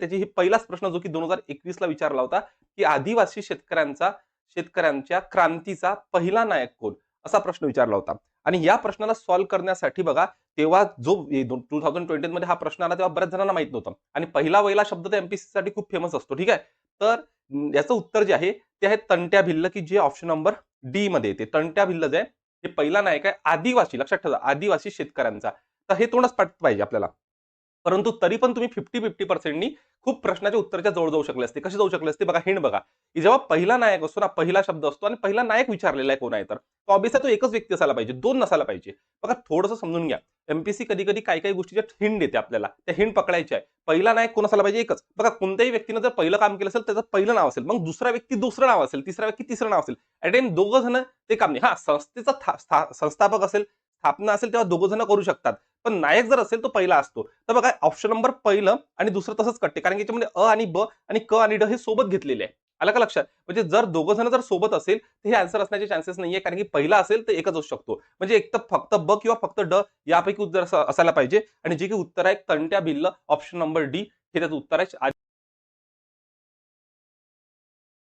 त्याची ही पहिलाच प्रश्न जो की दोन हजार एकवीस ला विचारला होता की आदिवासी शेतकऱ्यांचा शेतकऱ्यांच्या क्रांतीचा पहिला नायक कोण? असा प्रश्न विचारला होता. आणि या प्रश्नाला सॉल्व्ह करण्यासाठी बघा तेव्हा जो टू थाउजंड ट्वेंटी मध्ये हा प्रश्न आला तेव्हा बऱ्याच जणांना माहीत नव्हतं. आणि पहिला वहिला शब्द तर एमपीसी साठी खूप फेमस असतो ठीक आहे? तर याचं उत्तर जे आहे ते आहे तंट्या भिल्ल की जे ऑप्शन नंबर डी मध्ये येते. तंट्या भिल्ल जे आहे हे पहिला नायक आहे आदिवासी लक्षात ठेवा आदिवासी शेतकऱ्यांचा. तर हे तोंडच पाठ पाहिजे आपल्याला. परंतु तरी पण तुम्ही फिफ्टी फिफ्टी पर्सेंटनी खूप प्रश्नाच्या उत्तराच्या जवळ जाऊ शकले असते. कशी जाऊ शकले असते? बघा हिंड बघा. की जेव्हा पहिला नायक असतो ना पहिला शब्द असतो आणि पहिला नायक विचारलेला आहे कोण आहे तर ऑबियसला तो एकच व्यक्ती असायला पाहिजे. दोन नसायला पाहिजे. बघा थोडंसं समजून घ्या. एमपीसी कधी कधी काही काही गोष्टीच्या हिंड देते आपल्याला. त्या हिंड पकडायच्या आहे पहिला नायक कोण असायला पाहिजे? एकच. बघा कोणत्याही व्यक्तीनं जर पहिलं काम केलं असेल त्याचं पहिलं नाव असेल. मग दुसरा व्यक्ती दुसरं नाव असेल तिसरा व्यक्ती तिसरं नाव असेल. ऍट एम दोघं जण ते काम नाही. हा संस्थेचा संस्थापक असेल स्थापना असेल तेव्हा दोघं जण करू शकतात. पण नायक जर असेल तो पहिला असतो. तर बघा ऑप्शन नंबर पहिलं आणि दुसरं तसंच कटते कारण की याच्यामध्ये अ आणि ब आणि क आणि ड हे सोबत घेतलेले आहे. आलं का लक्षात? म्हणजे जर दोघं जण जर सोबत असेल तर हे आन्सर असण्याचे चान्सेस नाहीये. कारण की पहिला असेल तर एकच असू शकतो. म्हणजे एक तर फक्त ब किंवा फक्त ड यापैकी उत्तर असं- असायला पाहिजे. आणि जे की उत्तर आहे Tantya Bhil option number D. हे त्याचं उत्तर आहे.